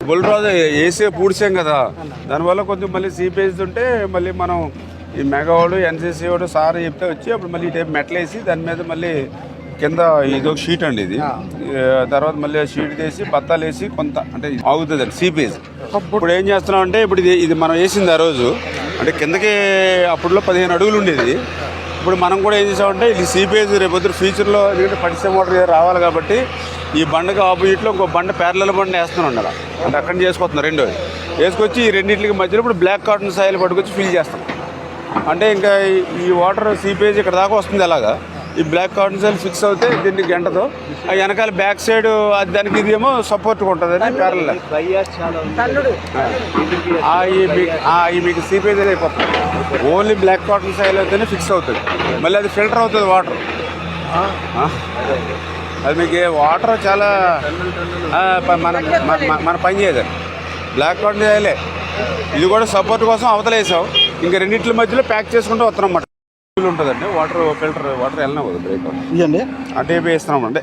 బుల్రాజు వేసే పూడ్చాం కదా. దానివల్ల కొంచెం మళ్ళీ సీపేజ్ ఉంటే మళ్ళీ మనం ఈ మెగావాడు ఎన్సీసీ వాడు సార్ చెప్తే వచ్చి అప్పుడు మళ్ళీ ఈ టైప్ మెట్లేసి దాని మీద మళ్ళీ కింద ఇది ఒక షీట్ అండి ఇది. తర్వాత మళ్ళీ షీట్ తీసి బత్తాలు వేసి కొంత అంటే ఆగుతుంది అండి సీపేజ్ ఇప్పుడు ఏం చేస్తున్నాం అంటే ఇప్పుడు ఇది ఇది మనం వేసింది ఆ రోజు. అంటే కిందకి అప్పుడులో పదిహేను అడుగులు ఉండేది. ఇప్పుడు మనం కూడా ఏం చేసామంటే ఇది సీపేజ్ రేపొద్దు ఫ్యూచర్లో ఎందుకంటే పరిశ్రమ వాటర్ రావాలి కాబట్టి ఈ బండకి ఆపోజిట్లో ఇంకో బండ పేర్ల బండ వేస్తున్నాం అలా అంటే అక్కడ చేసుకొస్తున్నాం రెండోది వేసుకొచ్చి ఈ రెండింటికి మధ్యలో ఇప్పుడు బ్లాక్ కాటన్ సాయిల్ పట్టుకొచ్చి ఫిల్ చేస్తాం. అంటే ఇంకా ఈ- వాటర్ సీపేజ్ ఇక్కడ దాకా వస్తుంది అలాగా. ఈ బ్లాక్ కాటన్ సాయిల్ ఫిక్స్ అవుతే దీన్ని గంటతో ఆ వెనకాల బ్యాక్ సైడ్ అది దానికి ఇది ఏమో సపోర్ట్ ఉంటుంది అని పేర్ల ఈ మీకు సీపేజ్ అయిపోతుంది. ఓన్లీ బ్లాక్ కాటన్ సాయిల్ అయితేనే ఫిక్స్ అవుతుంది. మళ్ళీ అది ఫిల్టర్ అవుతుంది వాటర్ అది మీకు వాటర్ చాలా మన మన- పని చేయదు. బ్లాక్ కాటన్ సాయిలే ఇది కూడా సపోర్ట్ కోసం అవతల వేసాం. ఇంకా రెండింటి మధ్యలో ప్యాక్ చేసుకుంటూ వస్తున్నాం ఉంటుందండి. వాటర్ ఫిల్టర్ వాటర్ వెళ్ళినా కదా బ్రేక్ ఇదండి అంటే వేస్తున్నాం అండి?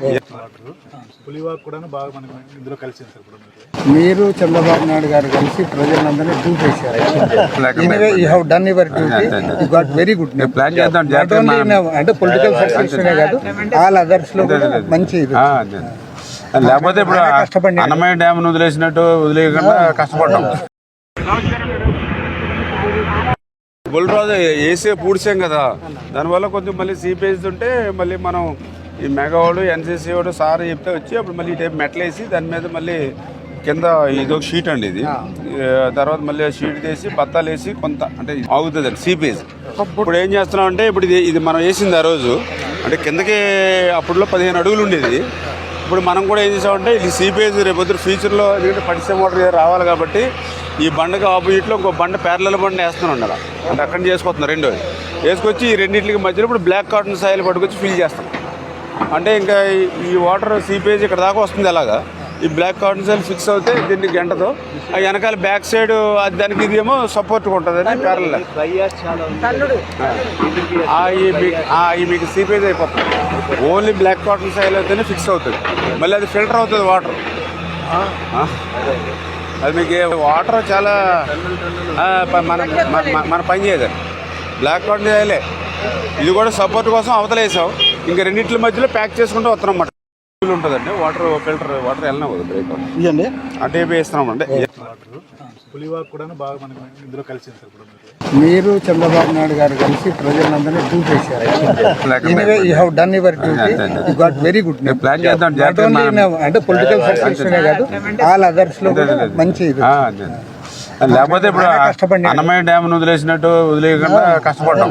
పులివాక్ కూడా బాగా మనకి ఇందులో మీకు. మీరు చంద్రబాబు నాయుడు గారు కలిసి ప్రజలందరినీ చూపేశారు Black and anyway white. You have done your duty అంతే, అంతే. You got very good plan చేద్దాం అంటే పొలిటికల్ సక్సెస్ కాదు ఆల్ అదర్స్లో మంచి ఇది. ఆ, అదే. లేకపోతే ఇప్పుడు అన్నమయ్య డ్యామ్ వదిలేసినట్టు వదిలేయకుండా కష్టపడ్డాం. బుల్రాజు వేసే పూడ్చాం కదా. దానివల్ల కొంచెం మళ్ళీ సీపేజ్ ఉంటే మళ్ళీ మనం ఈ మెగావాడు ఎన్సీసీ వాడు సార్ చెప్తే వచ్చి అప్పుడు మళ్ళీ ఈ టైప్ మెట్లేసి దాని మీద మళ్ళీ కింద ఇది ఒక షీట్ అండి ఇది. తర్వాత మళ్ళీ షీట్ తీసి బత్తాలు వేసి కొంత అంటే ఆగుతుంది అండి సీపేజ్. ఇప్పుడు ఏం చేస్తున్నాం అంటే ఇప్పుడు ఇది ఇది మనం వేసింది ఆ రోజు. అంటే కిందకి అప్పుడులో పదిహేను అడుగులు ఉండేది. ఇప్పుడు మనం కూడా ఏం చేసామంటే ఇది సీపేజ్ రేపొద్దు ఫ్యూచర్లో ఎందుకంటే పడిసే మోటార్ రావాలి కాబట్టి ఈ బండకి ఆపోజిట్లో ఇంకో బండ పేర్ల బండ వేస్తున్నాం అలా అక్కడ చేసుకొస్తున్నాం రెండోది. వేసుకొచ్చి ఈ రెండింటికి మధ్యలో ఇప్పుడు బ్లాక్ కాటన్ సాయిల్ పట్టుకొచ్చి ఫిల్ చేస్తాం. అంటే ఇంకా ఈ- వాటర్ సీపేజ్ ఇక్కడ దాకా వస్తుంది అలాగా. ఈ బ్లాక్ కాటన్ సాయిల్ ఫిక్స్ అవుతే దీన్ని గంటతో ఆ వెనకాల బ్యాక్ సైడ్ అది దానికి ఇది ఏమో సపోర్ట్ ఉంటుంది అని పేర్ల ఆ ఈ మీ- ఆ ఈ మీకు సీపేజ్ అయిపోతుంది. ఓన్లీ బ్లాక్ కాటన్ సాయిల్ అయితేనే ఫిక్స్ అవుతుంది. మళ్ళీ అది ఫిల్టర్ అవుతుంది వాటర్ అది మీకు వాటర్ చాలా మన మన- పని చేయదు బ్లాక్ కాటన్ చేయాలి ఇది కూడా సపోర్ట్ కోసం అవతలేసావు ఇంకా రెండింటి మధ్యలో ప్యాక్ చేసుకుంటూ వస్తున్నాం అన్నమాట. ఉంటుందండి. వాటర్ ఫిల్టర్ వాటర్ వెళ్ళినా కదా బ్రేక్. ఇదండి అంటే వేస్తున్నాం అండి. పులివాక్ కూడా బాగా మనకి ఇందులో మీకు మీరు. చంద్రబాబు నాయుడు గారు కలిసి ప్రజలందరినీ anyway white. You have done your duty అంతే, అంతే. You got very good name plan చేద్దాం అంటే పొలిటికల్ సక్సెస్ కాదు ఆల్ అదర్స్లో మంచి ఇది ఆ, అదే. లేకపోతే ఇప్పుడు అన్నమయ్య డ్యామ్ వదిలేసినట్టు వదిలేయకుండా కష్టపడ్డాం.